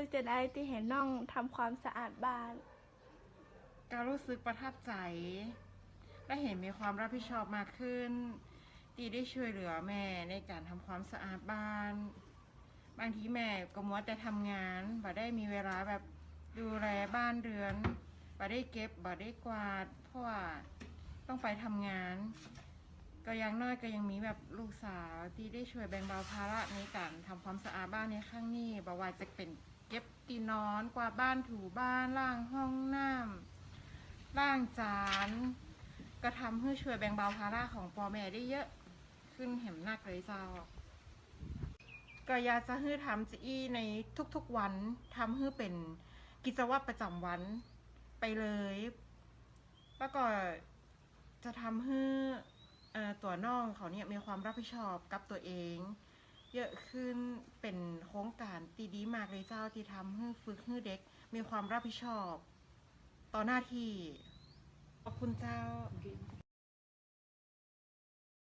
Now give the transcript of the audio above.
สึกจะได้ที่เห็นน้องทำความสะอาดบ้าน ก็รู้สึกประทับใจ และเห็นมีความรับผิดชอบมากขึ้น ตีได้ช่วยเหลือแม่ในการทำความสะอาดบ้าน บางทีแม่ก็มัวแต่ทำงานบ่ได้มีเวลาแบบดูแลบ้านเรือนบ่ได้เก็บบ่ได้กวาด เพราะว่าต้องไปทำงาน ก็ยังน้อยก็ยังมีแบบลูกสาวที่ได้ช่วยแบ่งเบาภาระในการทำความสะอาดบ้านในครั้งนี้บ่ว่าจะเป็นเก็บตีนอนกวาดบ้านถูบ้านล้างห้องน้ำล้างจาน ก็ทำให้ช่วยแบ่งเบาภาระของพ่อแม่ได้เยอะ ขึ้นเห็นหนักเลยเจ้า ก็อยากจะให้ทำจีอี้ในทุกๆวันทำให้เป็นกิจวัตรประจำวันไปเลย แล้วก็จะทำให้ ตัวน้องเขาเนี่ยมีความรับผิดชอบกับตัวเอง เยอะขึ้นเป็นโครงการตีดีมากเลยเจ้าที่ทำให้ฝึกให้เด็ก มีความรับผิดชอบ ต่อหน้าที่ขอบคุณเจ้า Okay.